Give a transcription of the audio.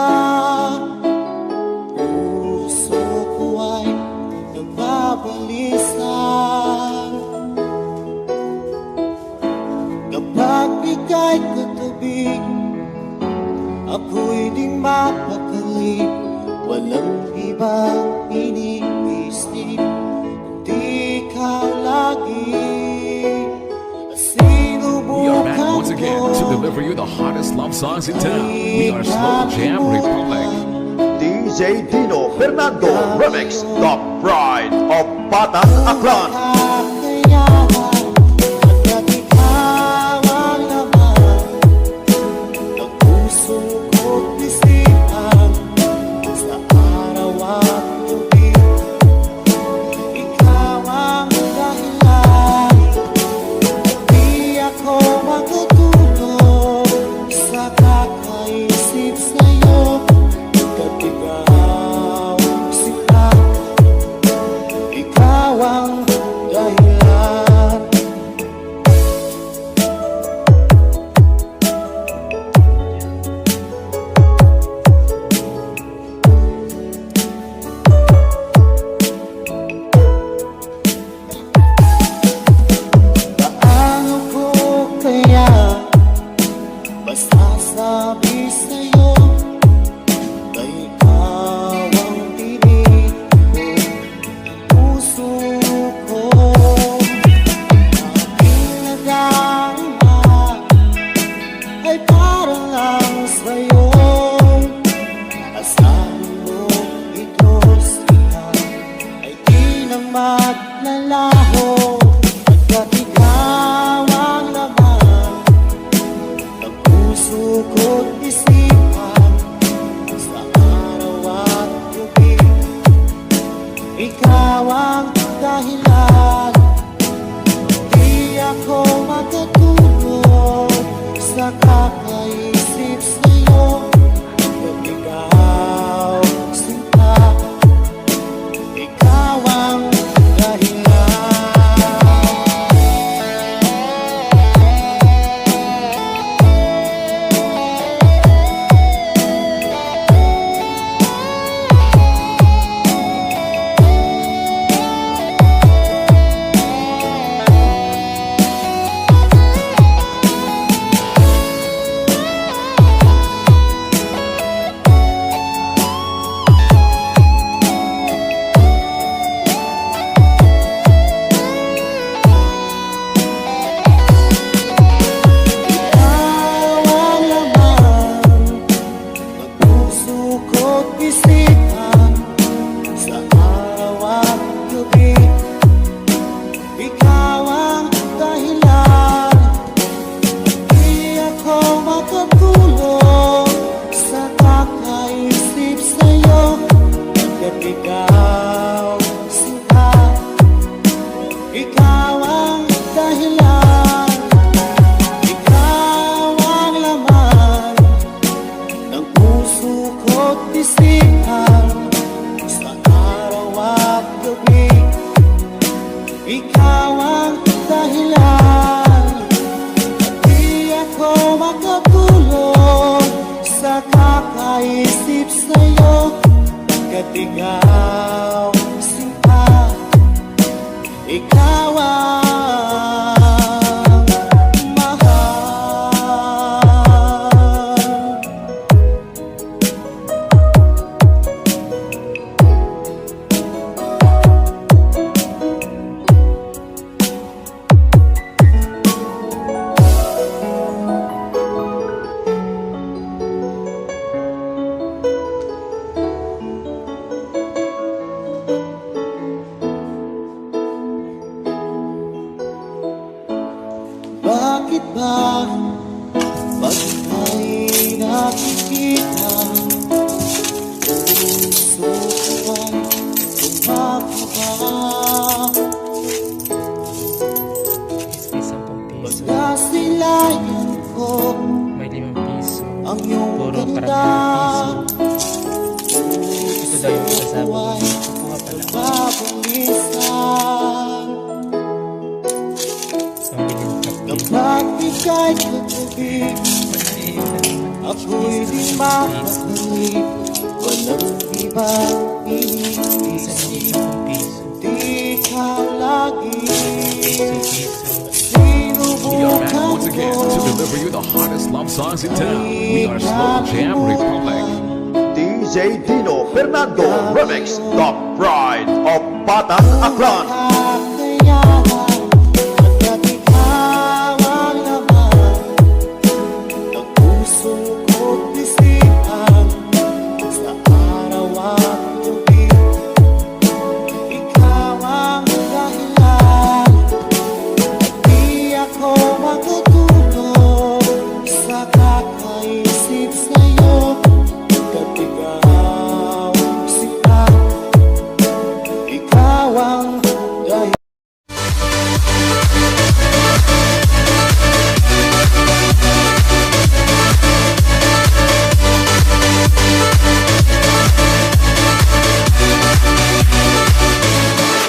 ganda Puso ko ay nagbabalisa Kapag ika'y katabi Ako'y di mapakali Walang ibang iniisip. Kundi ikaw lagi again to deliver you the hottest love songs in town. We are Slow Jam Republic. DJ Dino Fernando Remix, the pride of Batang Aklan. Maglalaho Pagkat ikaw ang laman. Ng puso ko't isipan Hanggat ikaw sinta Ikaw ang dahilan ikaw ang laman ng puso ko't isipan sa araw at gabi. Ikaw ang dahilan di ako sa kakaisip Hanggat ikaw sinta ikaw ang Bakit ba pag ika'y nakikita Puso ko ay kumakaba May sampung piso. Ko May limang piso. ang iyong Puro ganda karamihan piso. Ito daw yung kasama ko. Katabi Ako'y di makakali Walang iba iniisip. Di ka lagi once again deliver you the hottest love songs in town. We are Slow Jam Republic. DJ Dino Fernando Remix The Pride of Batang Aklan